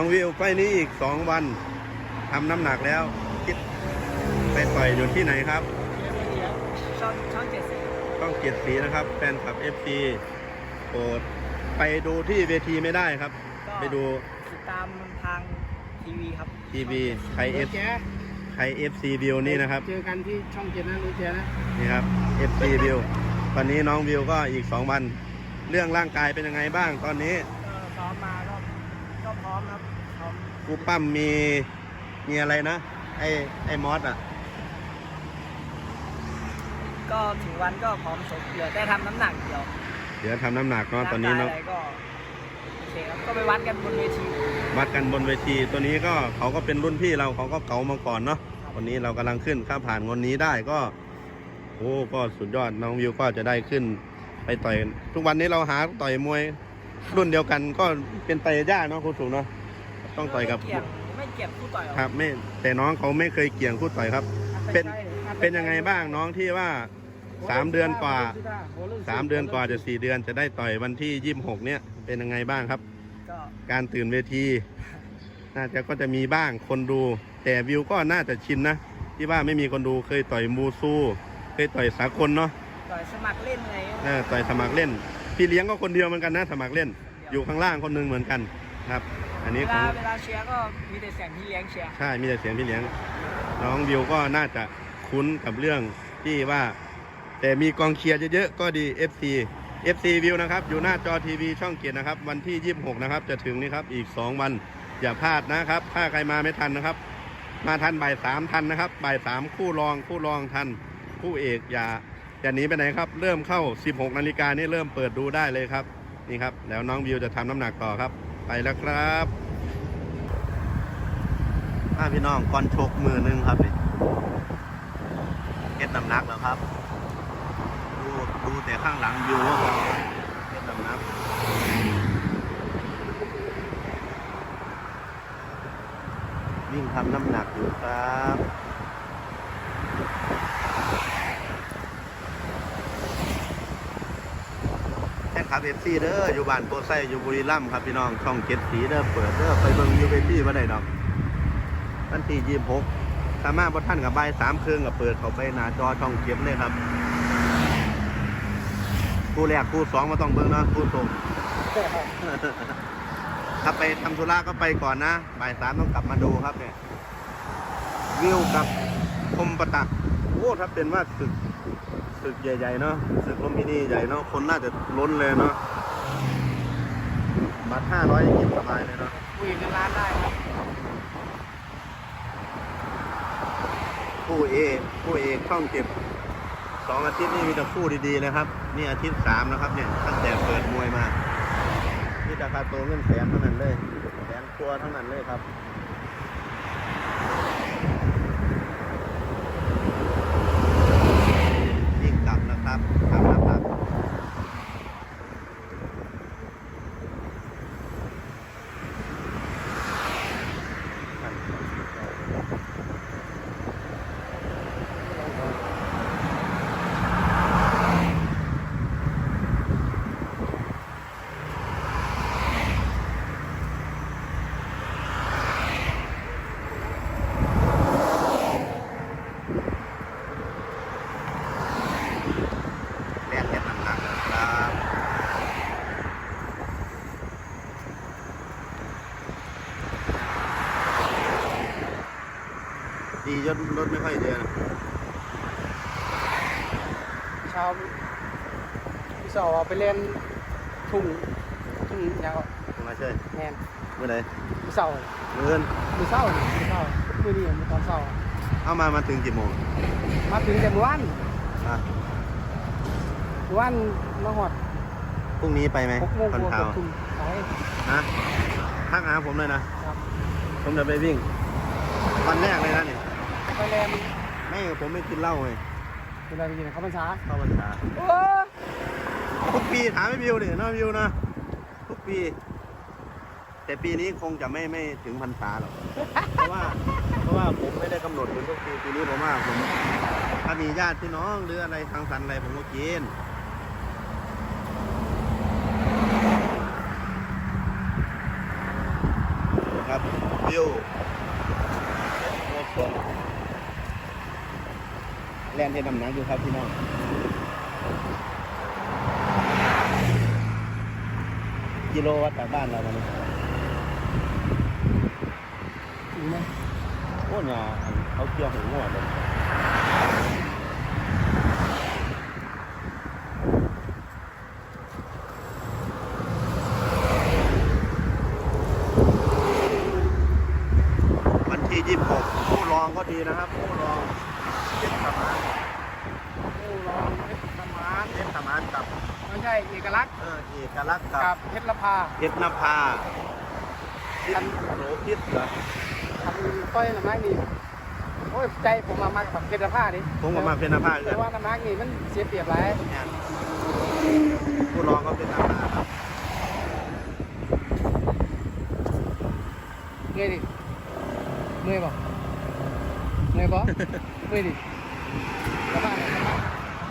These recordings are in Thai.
น้องวิวไปนี้อีกสองวันทำน้ำหนักแล้วคิดไปต่อยอยู่ที่ไหนครับ ช่องช่องเจ็ดสิบต้องเกียรติสีนะครับ แฟนคลับ FC โปรดไปดูที่เวทีไม่ได้ครับ ก็ไปดูติดตามทางทีวีครับ ทีวีไทยเอฟแจ๊ไทย FC วิวนี่นะครับ เจอกันที่ช่องเจ็ดนะรู้แจ๊นะ นี่ครับ FC วิวตอนนี้น้องวิวก็อีก 2 วัน เรื่องร่างกายเป็นยังไงบ้างตอนนี้ ก็ซ้อมมาก็ ก็พร้อมครับพร้อมครูปั้มมีมีอะไรนะ ไอ้ไอ้มอสอะ ก็ถึงวันก็พร้อมชกเหลือแต่ทำน้ำหนักเดียวเดี๋ยวทำน้ำหนักเนาะตอนนี้ร่างเนาะกายอะไรก็โอเคครับก็ไปวัดกันบนเวทีวัดกันบนเวทีตัวนี้ก็เขาก็เป็นรุ่นพี่เราเขาก็เก่ามาก่อนเนาะวันนี้เรากำลังขึ้นถ้าผ่านคนนี้ได้ก็ โอ้ก็สุดยอดน้องวิวก็จะได้ขึ้น ไปต่อย ทุกวันนี้เราหาต่อยมวย รุ่นเดียวกันก็เป็นไปยากเนาะคุณสูงเนาะต้องต่อยกับ ไม่เกี่ยงไม่เกี่ยงผู้ต่อยหรอกครับไม่แต่น้องเขาไม่เคยเกี่ยงคู่ต่อยครับ เป็น เป็นยังไงบ้างน้องที่ว่าสามเดือนกว่าสามเดือนกว่าจะสี่เดือนจะได้ต่อยวันที่ยี่สิบหกเนี่ยเป็นยังไงบ้างครับ ก็การตื่นเวที น่าจะก็จะมีบ้างคนดู แต่วิวก็น่าจะชินนะ ที่ว่าไม่มีคนดูเคยต่อยมูซู เคยต่อยสากลเนาะต่อยสมัครเล่นอะไรเออต่อยสมัครเล่น พี่เลี้ยงก็คนเดียวเหมือนกันนะสมัครเล่น อยู่ข้างล่างคนหนึงเหมือนกันครับ อันเวนี้ขอลางเวลาเชียร์ก็มีแต่เสียงพี่เลี้ยงเชียร์ใช่มีแต่เสียงพี่เลี้ยง น้องวิวก็น่าจะคุ้นกับเรื่องที่ว่า แต่มีกองเชียร์เยอะๆก็ดี FC FC วิวนะครับอยู่หน้าจอทีวีช่องเกียรตินะครับ วันที่ 26 นะครับ จะถึงนี้ครับอีก 2 วันอย่าพลาดนะครับ ถ้าใครมาไม่ทันนะครับ มาทันบ่ายสามทันนะครับบ่ายสามคู่รองคู่รองทัน คู่เอกอย่า อย่าหนีไปไหนครับ เริ่มเข้า 16นาฬิกานี่เริ่มเปิดดูได้เลยครับ นี่ครับ แล้วน้องวิวจะทำน้ำหนักต่อครับ ไปแล้วครับถ้าพี่น้องก่อนชกมือหนึงครับนี่เก็ดน้ำหนักแล้วครับ ดูดูแต่ข้างหลังวิวว่าเก็ดน้ำหนักวิ่งทำน้ำหนักอยู่ครับ ค่ขับเอฟซีเด้ออยู่บ้านโพไซอยู่บุรีรัมย์ครับพี่น้องช่องเจ็ดสีเด้อเปิดเด้อไปเบิ่งยูเวทีมาได้ดอกวันที่ยี่หกสามารถบท่านกับใบสามเครื่องกับเปิดเขาไปหน้าจอช่องเก็บเลยครับคู่แรกคู่สองมาต้องเบิ่งเนาะคู่ส่งถ้าไปทำธุระก็ไปก่อนนะบ่ายสามต้องกลับมาดูครับเนี่ยวิวกับคมประตักโอ้ถ้าเป็นว่าศึก ศึกใหญ่ๆเนาะศึกลมพินีใหญ่เนาะคนน่าจะล้นเลยเนาะบัตรห้าร้อยกินสบายเลยเนาะคุยกันร้านได้ครับคู่เอกคู่เอกช่องเก็บสองอาทิตย์นี่มีแต่คู่ดีๆเลยครับนี่อาทิตย์สามนะครับเนี่ยตั้งแต่เปิดมวยมานี่ราคาตัวเงินแสนเท่านั้นเลยแสนตัวเท่านั้นเลยครับ ยิ่งกลับนะครับกลับนะครับ แลกกันหนักๆนะครับ ดีจนรถไม่ค่อยเดินเช้าพี่สาวเอาไปเล่นทุ่งทุ่งยาวมาเช่วยแมนเมื่อไหร่พี่สาวเงินพี่เศร้าพี่เศร้ามือนี้มือตอนเศร้าเอามามาถึงกี่โมง มาถึงแต่เมื่อวานอะเมื่อวานมาหอดพรุ่งนี้ไปไหมหกโมงคอนกว่าเทากับทุ่มไปฮะทักหาผมเลยนะครับผมจะไปวิ่งวันแรกเลยนะเนี่ย ไปเล่นไม่ผมไม่กินเหล้าไงเป็นอะไรกินเขาพรรษาเข้าพรรษาโอ้ทุกปีถามไม่วิวดิเนาะวิวนะทุกปี แต่ปีนี้คงจะไม่ไม่ถึงพรรษาหรอกเพราะว่าเพราะว่าผมไม่ได้กำหนดเหมือนทุกปีปีนี้ผมว่าผมถ้ามีญาติพี่น้องหรืออะไรทางสันอะไรผมก็กินวิวแล่นให้น้ำหนักอยู่ครับพี่น้องกิโลวัตต์จากบ้านเราวันนี้ถึงไหมโอ้ยาอันเขาเกี่ยวหัวงวดเลยวันที่ยี่สิบหกผู้รองก็ดีนะครับผู้รอง เพชรสมานโอ้ลองเพชรสมานเพชรสมานกับไม่ใช่เอกลักษณ์เออเอกลักษณ์กักับบเพชรละพาเพชรนภาทิศโสพิษเหรอทำต้อยน้ำหนักนี่โอ้ยใจผมมามากกับเพชรละพาดิผมก็มาเพชรนภาเลแต่ยว่าน้ำหนักนี่มันเสียเปรียบหลายผู้รองก็เป็นนภาครับเมื่อยดิเมื่อยบ่ เมื่อยบ่เมื่อยดิละพาเนี่ยละพา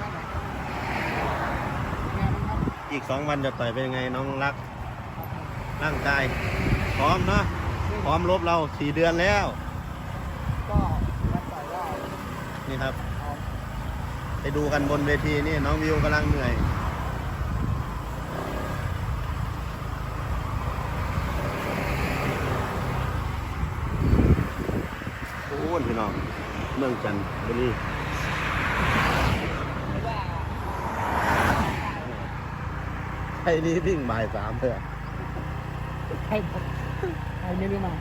ละพาเนี่ยงานมันครับอีกสองวันจะต่อยเป็นยังไงน้องรัก ร่างกายพร้อมเนาะพร้อมลบเราสี่เดือนแล้ว ก็รับใส่ว่านี่ครับเอาไปดูกันบนเวทีนี่น้องวิวกำลังเหนื่อยโอ้ยพี่น้อง เมืองจันทบุรีไอ้นี่วิ่งบ่ายสามเถอะให้ผมให้ไม่รู้มา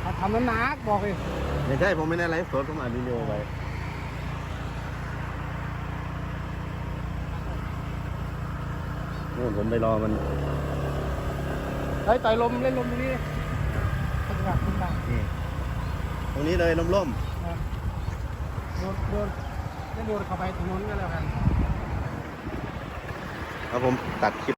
เอาทำน้ำหนักบอกเลยไม่ใช่ผมไม่ได้ไลฟ์สดผมอ่านวิดีโอไว้นู่นผมไปรอมันเฮ้ยต่อยลมเล่นลมตรงนี้ขยับขึ้นมานี่ ตรงนี้เลยล่มโดนโดนเล่นโดนเข้าไปตรงนู้นก็แล้วกัน ๆครับผมตัดคลิป